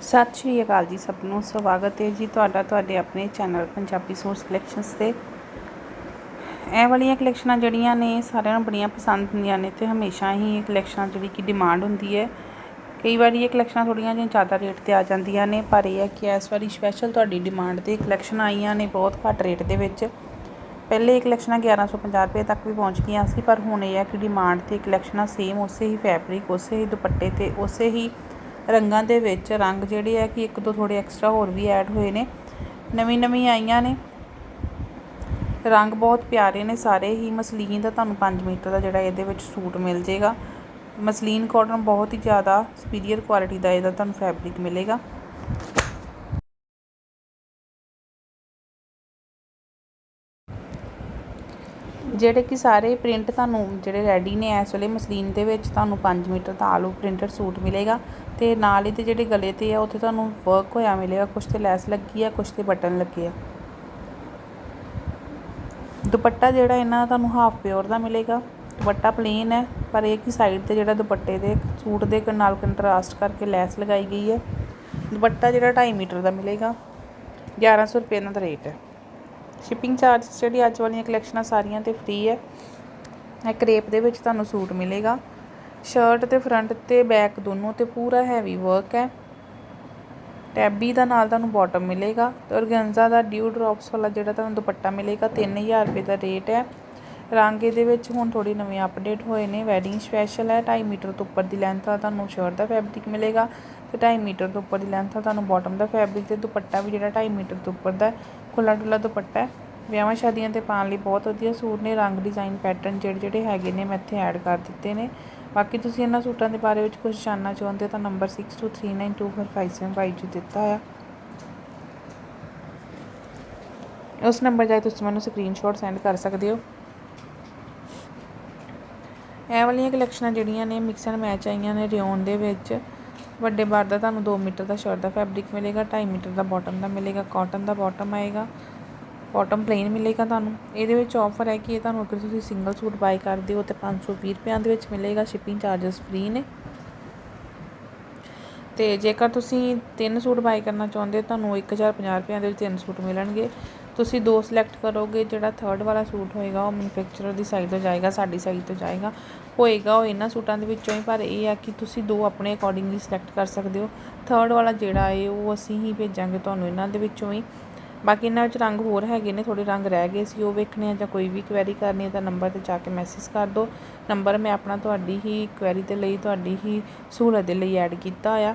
ਸਤਿ ਸ਼੍ਰੀ ਅਕਾਲ ਜੀ ਸਭ ਨੂੰ, ਸਵਾਗਤ ਹੈ ਜੀ ਤੁਹਾਡਾ, ਤੁਹਾਡੇ ਆਪਣੇ ਚੈਨਲ ਪੰਜਾਬੀ ਸੋਰਸ ਕਲੈਕਸ਼ਨਸ ਤੇ। ਇਹ ਵਾਲੀਆਂ ਕਲੈਕਸ਼ਨਾਂ ਜਿਹੜੀਆਂ ਨੇ, ਸਾਰਿਆਂ ਨੂੰ ਬੜੀਆਂ ਪਸੰਦ ਹੁੰਦੀਆਂ ਨੇ ਤੇ ਹਮੇਸ਼ਾ ਹੀ ਇਹ ਕਲੈਕਸ਼ਨਾਂ ਜਿਹੜੀ ਕਿ ਡਿਮਾਂਡ ਹੁੰਦੀ ਹੈ। ਕਈ ਵਾਰੀ ਇਹ ਕਲੈਕਸ਼ਨਾਂ ਥੋੜੀਆਂ ਜਿਹੀਆਂ ਜ਼ਿਆਦਾ ਰੇਟ ਤੇ ਆ ਜਾਂਦੀਆਂ ਨੇ, ਪਰ ਇਹ ਹੈ ਕਿ ਇਸ ਵਾਰੀ ਸਪੈਸ਼ਲ ਤੁਹਾਡੀ ਡਿਮਾਂਡ ਤੇ ਕਲੈਕਸ਼ਨ ਆਈਆਂ ਨੇ ਬਹੁਤ ਘੱਟ ਰੇਟ ਦੇ ਵਿੱਚ। ਪਹਿਲੇ ਇਹ ਕਲੈਕਸ਼ਨਾਂ 1150 ਰੁਪਏ ਤੱਕ ਵੀ ਪਹੁੰਚ ਗਈਆਂ ਸੀ, ਪਰ ਹੁਣ ਇਹ ਹੈ ਕਿ ਡਿਮਾਂਡ ਤੇ ਕਲੈਕਸ਼ਨਾਂ ਸੇਮ ਉਸੇ ਹੀ ਫੈਬਰਿਕ ਉਸੇ ਹੀ ਦੁਪੱਟੇ ਤੇ ਉਸੇ ਹੀ ਰੰਗਾਂ ਦੇ ਵਿੱਚ ਰੰਗ ਜਿਹੜੇ ਆ ਕਿ ਇੱਕ ਦੋ ਥੋੜੇ ਐਕਸਟਰਾ ਹੋਰ ਵੀ ਐਡ ਹੋਏ ਨੇ। ਨਵੀਂ ਨਵੀਂ ਆਈਆਂ ਨੇ। ਰੰਗ ਬਹੁਤ ਪਿਆਰੇ ਨੇ ਸਾਰੇ ਹੀ। ਮਸਲੀਨ ਦਾ ਤੁਹਾਨੂੰ 5 ਮੀਟਰ ਦਾ ਜਿਹੜਾ ਇਹਦੇ ਵਿੱਚ ਸੂਟ ਮਿਲ ਜੇਗਾ। ਮਸਲੀਨ ਕਾਟਨ ਬਹੁਤ ਹੀ ਜ਼ਿਆਦਾ ਸੁਪੀਰੀਅਰ ਕੁਆਲਿਟੀ ਦਾ ਇਹਦਾ ਤੁਹਾਨੂੰ ਫੈਬਰਿਕ ਮਿਲੇਗਾ। ਜਿਹੜੇ ਕਿ ਸਾਰੇ ਪ੍ਰਿੰਟ ਤੁਹਾਨੂੰ ਜਿਹੜੇ ਰੈਡੀ ਨੇ ਇਸ ਵੇਲੇ ਮਸਲੀਨ ਦੇ ਵਿੱਚ, ਤੁਹਾਨੂੰ 5 ਮੀਟਰ ਦਾ ਆਲੂ ਪ੍ਰਿੰਟਡ ਸੂਟ ਮਿਲੇਗਾ ਤੇ ਨਾਲ ਹੀ ਤੇ ਜਿਹੜੇ ਗਲੇ ਤੇ ਆ, ਉੱਥੇ ਤੁਹਾਨੂੰ ਵਰਕ ਹੋਇਆ ਮਿਲੇਗਾ ਕੁਝ ਤੇ ਲੈਸ ਲੱਗੀ ਆ ਕੁਝ ਤੇ ਬਟਨ ਲੱਗੇ ਆ। ਦੁਪੱਟਾ ਜਿਹੜਾ ਇਹਨਾਂ ਤੁਹਾਨੂੰ ਹਾਫ ਪਿਓਰ ਦਾ ਮਿਲੇਗਾ। ਦੁਪੱਟਾ ਪਲੇਨ ਹੈ, ਪਰ ਇਹ ਕਿ ਸਾਈਡ ਤੇ ਜਿਹੜਾ ਦੁਪੱਟੇ ਦੇ ਸੂਟ ਦੇ ਨਾਲ ਕੰਟਰਾਸਟ ਕਰਕੇ ਲੈਸ ਲਗਾਈ ਗਈ ਹੈ। ਦੁਪੱਟਾ ਜਿਹੜਾ 2.5 ਮੀਟਰ ਦਾ ਮਿਲੇਗਾ। 1100 ਰੁਪਏ ਇਹਨਾਂ ਦਾ ਰੇਟ ਹੈ। ਸ਼ਿਪਿੰਗ ਚਾਰਜਸ ਜਿਹੜੀ ਅੱਜ ਵਾਲੀਆਂ ਕਲੈਕਸ਼ਨਾਂ ਸਾਰੀਆਂ ਤੇ ਫ੍ਰੀ ਹੈ। ਇਹ ਕਰੇਪ ਦੇ ਵਿੱਚ ਤੁਹਾਨੂੰ ਸੂਟ ਮਿਲੇਗਾ। ਸ਼ਰਟ ਤੇ ਫਰੰਟ ਤੇ ਬੈਕ ਦੋਨੋਂ ਤੇ ਪੂਰਾ ਹੈਵੀ ਵਰਕ ਹੈ। ਟੈਬੀ ਦਾ ਨਾਲ ਤੁਹਾਨੂੰ ਬਾਟਮ ਮਿਲੇਗਾ। ਤੇ ਔਰਗੈਂਜ਼ਾ ਦਾ ਡਿਊ ਡ੍ਰੌਪਸ ਵਾਲਾ ਜਿਹੜਾ ਤੁਹਾਨੂੰ ਦੁਪੱਟਾ ਮਿਲੇਗਾ 3000 ਰੁਪਏ ਦਾ ਰੇਟ ਹੈ। ਰੰਗ ਇਹਦੇ ਵਿੱਚ ਹੁਣ ਥੋੜੀ ਨਵੇਂ ਅਪਡੇਟ ਹੋਏ ਨੇ। ਵੈਡਿੰਗ ਸਪੈਸ਼ਲ ਹੈ। 2.5 ਮੀਟਰ ਤੋਂ ਉੱਪਰ ਦੀ ਲੈਂਥ ਦਾ ਤੁਹਾਨੂੰ ਸ਼ਰਟ ਦਾ ਫੈਬਰਿਕ ਮਿਲੇਗਾ। ਤੇ 2.5 ਮੀਟਰ ਤੋਂ ਉੱਪਰ ਦੀ ਲੈਂਥ ਦਾ ਤੁਹਾਨੂੰ ਬਾਟਮ ਦਾ ਫੈਬਰਿਕ ਤੇ ਦੁਪੱਟਾ ਵੀ ਜਿਹੜਾ 2.5 ਮੀਟਰ ਤੋਂ ਉੱਪਰ ਦਾ ਖੁੱਲਾ ਡੁੱਲਾ ਦੁਪੱਟਾ ਵਿਆਹਾਂ ਸ਼ਾਦੀਆਂ ਤੇ ਪਾਉਣ ਲਈ ਬਹੁਤ ਵਧੀਆ ਸੂਟ ਨੇ। ਰੰਗ ਡਿਜ਼ਾਈਨ ਪੈਟਰਨ ਜਿਹੜੇ ਜਿਹੜੇ ਹੈਗੇ ਨੇ, ਮੈਂ ਇੱਥੇ ਐਡ ਕਰ ਦਿੱਤੇ ਨੇ। ਬਾਕੀ ਤੁਸੀਂ ਇਹਨਾਂ ਸੂਟਾਂ ਦੇ ਬਾਰੇ ਵਿੱਚ ਕੁਝ ਜਾਣਨਾ ਚਾਹੁੰਦੇ ਹੋ ਤਾਂ ਨੰਬਰ 6239245752 ਦਿੱਤਾ ਆ ਉਸ ਨੰਬਰ ਜਾਈ ਤੁਸੀਂ ਮੈਨੂੰ ਸਕਰੀਨਸ਼ਾਟ ਸੈਂਡ ਕਰ ਸਕਦੇ ਹੋ। ਇਹ ਵਾਲੀਆਂ ਕਲੈਕਸ਼ਨਾਂ ਜਿਹੜੀਆਂ ਨੇ ਮਿਕਸ ਐਂਡ ਮੈਚ ਆਈਆਂ ਨੇ ਰਿਓਨ ਦੇ ਵਿੱਚ। ਵੱਡੇ ਬਾਰ ਦਾ ਤੁਹਾਨੂੰ 2 ਮੀਟਰ ਦਾ ਸ਼ਰਟ ਦਾ ਫੈਬਰਿਕ ਮਿਲੇਗਾ 2.5 ਮੀਟਰ ਦਾ ਬਾਟਮ ਦਾ ਮਿਲੇਗਾ ਕਾਟਨ ਦਾ ਬਾਟਮ ਆਏਗਾ ਬਾਟਮ ਪਲੇਨ ਮਿਲੇਗਾ ਤੁਹਾਨੂੰ। ਇਹਦੇ ਵਿੱਚ ਆਫਰ ਹੈ ਕਿ ਇਹ ਤੁਹਾਨੂੰ ਅਗਰ ਤੁਸੀਂ ਸਿੰਗਲ ਸੂਟ ਬਾਈ ਕਰਦੇ ਹੋ ਤੇ 520 ਰੁਪਏ ਦੇ ਵਿੱਚ ਮਿਲੇਗਾ ਸ਼ਿਪਿੰਗ ਚਾਰजेस ਫ੍ਰੀ ਨੇ। ਤੇ ਜੇਕਰ ਤੁਸੀਂ ਤਿੰਨ ਸੂਟ ਬਾਈ ਕਰਨਾ ਚਾਹੁੰਦੇ ਹੋ, ਤੁਹਾਨੂੰ 1050 ਰੁਪਏ ਦੇ ਵਿੱਚ ਤਿੰਨ ਸੂਟ ਮਿਲਣਗੇ। ਤੁਸੀਂ ਦੋ ਸਿਲੈਕਟ ਕਰੋਗੇ, ਜਿਹੜਾ ਥਰਡ ਵਾਲਾ ਸੂਟ ਹੋਏਗਾ, ਉਹ ਮੈਨੂਫੈਕਚਰਰ ਦੀ ਸਾਈਡ ਤੋਂ ਜਾਏਗਾ, ਸਾਡੀ ਸਾਈਡ ਤੋਂ ਜਾਏਗਾ। ਹੋਏਗਾ ਉਹ ਇਹਨਾਂ ਸੂਟਾਂ ਦੇ ਵਿੱਚੋਂ ਹੀ, ਪਰ ਇਹ ਆ ਕਿ ਤੁਸੀਂ ਦੋ ਆਪਣੇ ਅਕੋਰਡਿੰਗਲੀ ਸਿਲੈਕਟ ਕਰ ਸਕਦੇ ਹੋ। ਥਰਡ ਵਾਲਾ ਜਿਹੜਾ ਹੈ ਉਹ ਅਸੀਂ ਹੀ ਭੇਜਾਂਗੇ ਤੁਹਾਨੂੰ ਇਹਨਾਂ ਦੇ ਵਿੱਚੋਂ ਹੀ। ਬਾਕੀ ਇਹਨਾਂ ਵਿੱਚ ਰੰਗ ਹੋਰ ਹੈਗੇ ਨੇ ਥੋੜੇ ਰੰਗ ਰਹਿ ਗਏ ਸੀ, ਉਹ ਵੇਖਣੇ ਆ ਜਾਂ ਕੋਈ ਵੀ ਕੁਐਰੀ ਕਰਨੀ ਹੈ ਤਾਂ ਨੰਬਰ ਤੇ ਜਾ ਕੇ ਮੈਸੇਜ ਕਰ ਦਿਓ। ਨੰਬਰ ਮੈਂ ਆਪਣਾ ਤੁਹਾਡੀ ਹੀ ਕੁਐਰੀ ਦੇ ਲਈ, ਤੁਹਾਡੀ ਹੀ ਸਹੂਲਤ ਦੇ ਲਈ ਐਡ ਕੀਤਾ ਆ।